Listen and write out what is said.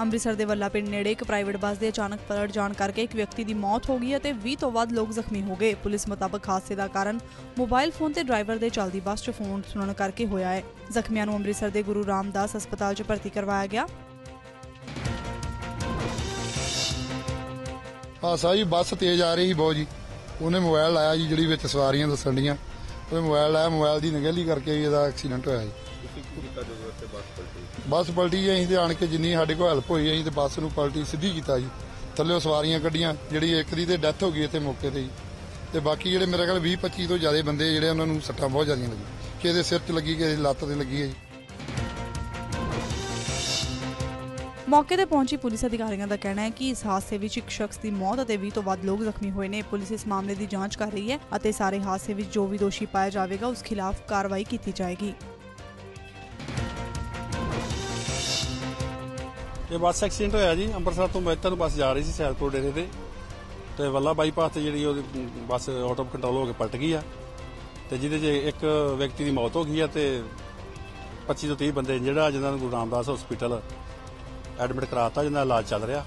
ਅੰਮ੍ਰਿਤਸਰ ਦੇ ਵੱਲਾ ਪਿੰਡ ਨੇੜੇ ਇੱਕ ਪ੍ਰਾਈਵੇਟ ਬੱਸ ਦੇ ਅਚਾਨਕ ਪਲਟ ਜਾਣ ਕਰਕੇ ਇੱਕ ਵਿਅਕਤੀ ਦੀ ਮੌਤ ਹੋ ਗਈ ਅਤੇ 20 ਤੋਂ ਵੱਧ ਲੋਕ ਜ਼ਖਮੀ ਹੋ ਗਏ। ਪੁਲਿਸ ਮੁਤਾਬਕ ਹਾਦਸੇ ਦਾ ਕਾਰਨ ਮੋਬਾਈਲ ਫੋਨ ਤੇ ਡਰਾਈਵਰ ਦੇ ਚੱਲਦੀ ਬੱਸ 'ਚ ਫੋਨ ਸੁਣਨ ਕਰਕੇ ਹੋਇਆ ਹੈ। ਜ਼ਖਮੀਆਂ ਨੂੰ ਅੰਮ੍ਰਿਤਸਰ ਦੇ ਗੁਰੂ ਰਾਮਦਾਸ ਹਸਪਤਾਲ 'ਚ ਭਰਤੀ ਕਰਵਾਇਆ ਗਿਆ। ਹਾਂ ਸਾਜੀ ਬੱਸ ਤੇਜ਼ ਆ ਰਹੀ ਬਹੁਤ ਜੀ। ਉਹਨੇ ਮੋਬਾਈਲ ਲਾਇਆ ਜੀ, ਜਿਹੜੀ ਵਿੱਚ ਸਵਾਰੀਆਂ ਦੱਸਣ ਡੀਆਂ। ਉਹਨੇ ਮੋਬਾਈਲ ਲਾਇਆ, ਮੋਬਾਈਲ ਦੀ ਨਗੇਲੀ ਕਰਕੇ ਇਹਦਾ ਐਕਸੀਡੈਂਟ ਹੋਇਆ ਜੀ। ਬੱਸ ਪਲਟੀ। ਜੀ, ਅਸੀਂ ਤੇ ਆਣ ਕੇ ਜਿੰਨੀ ਸਾਡੇ ਕੋਲ ਹੈਲਪ ਹੋਈ ਅਸੀਂ ਤੇ ਬੱਸ ਨੂੰ ਪਲਟੀ ਸਿੱਧੀ ਕੀਤਾ ਜੀ। ਥੱਲੇੋਂ ਸਵਾਰੀਆਂ ਕੱਢੀਆਂ ਜਿਹੜੀ ਇੱਕ ਦੀ ਤੇ ਡੈਥ ਹੋ ਗਈ ਇੱਥੇ ਮੌਕੇ ਤੇ ਜੀ। ਤੇ ਬਾਕੀ ਜਿਹੜੇ ਮੇਰੇ ਕੋਲ 20 25 ਤੋਂ ਜ਼ਿਆਦਾ ਬੰਦੇ ਜਿਹੜੇ ਉਹਨਾਂ ਨੂੰ ਸੱਟਾਂ ਬਹੁਤ ਜ਼ਿਆਦੀਆਂ ਲੱਗੀਆਂ। ਕਿਸੇ ਦੇ ਸਿਰ 'ਚ ਲੱਗੀ ਕਿਸੇ ਦੀ ਲੱਤ ਤੇ ਲੱਗੀ ਹੈ ਜੀ। ਮੌਕੇ ਤੇ ਪਹੁੰਚੀ ਪੁਲਿਸ ਅਧਿਕਾਰੀਆਂ ਦਾ ਕਹਿਣਾ ਹੈ ਕਿ ਇਸ ਹਾਦਸੇ ਵਿੱਚ ਇੱਕ ਸ਼ਖਸ ਦੀ ਮੌਤ ਅਤੇ 20 ਤੋਂ ਵੱਧ ਲੋਕ ਜ਼ਖਮੀ ਹੋਏ ਨੇ। ਪੁਲਿਸ ਇਸ ਮਾਮਲੇ ਦੀ ਜਾਂਚ ਕਰ ਰਹੀ ਹੈ ਅਤੇ ਸਾਰੇ ਹਾਦਸੇ ਵਿੱਚ ਜੋ ਵੀ ਦੋਸ਼ੀ ਪਾਇਆ ਜਾਵੇਗਾ ਉਸ ਖਿਲਾਫ ਕਾਰਵਾਈ ਕੀਤੀ ਜਾਏਗੀ। ਇਹ ਬੱਸ ਐਕਸੀਡੈਂਟ ਹੋਇਆ ਜੀ, ਅੰਮ੍ਰਿਤਸਰ ਤੋਂ ਮਹਿਤਾ ਨੂੰ ਬੱਸ ਜਾ ਰਹੀ ਸੀ ਸੈਦਪੁਰ ਡੇਰੇ ਤੇ। ਤੇ ਵੱਲਾ ਬਾਈਪਾਸ ਤੇ ਜਿਹੜੀ ਉਹਦੀ ਬੱਸ ਆਊਟ ਆਫ ਕੰਟਰੋਲ ਹੋ ਕੇ ਪਲਟ ਗਈ ਆ। ਤੇ ਜਿਹਦੇ 'ਚ ਇੱਕ ਵਿਅਕਤੀ ਦੀ ਮੌਤ ਹੋ ਗਈ ਆ ਤੇ 25 ਤੋਂ 30 ਬੰਦੇ ਜਿਹੜਾ ਆ ਜਿਨ੍ਹਾਂ ਨੂੰ ਗੁਰੂ ਰਾਮਦਾਸ ਹਸਪੀਟਲ ਐਡਮਿਟ ਕਰਾਤਾ ਜਿਨ੍ਹਾਂ ਦਾ ਇਲਾਜ ਚੱਲ ਰਿਹਾ।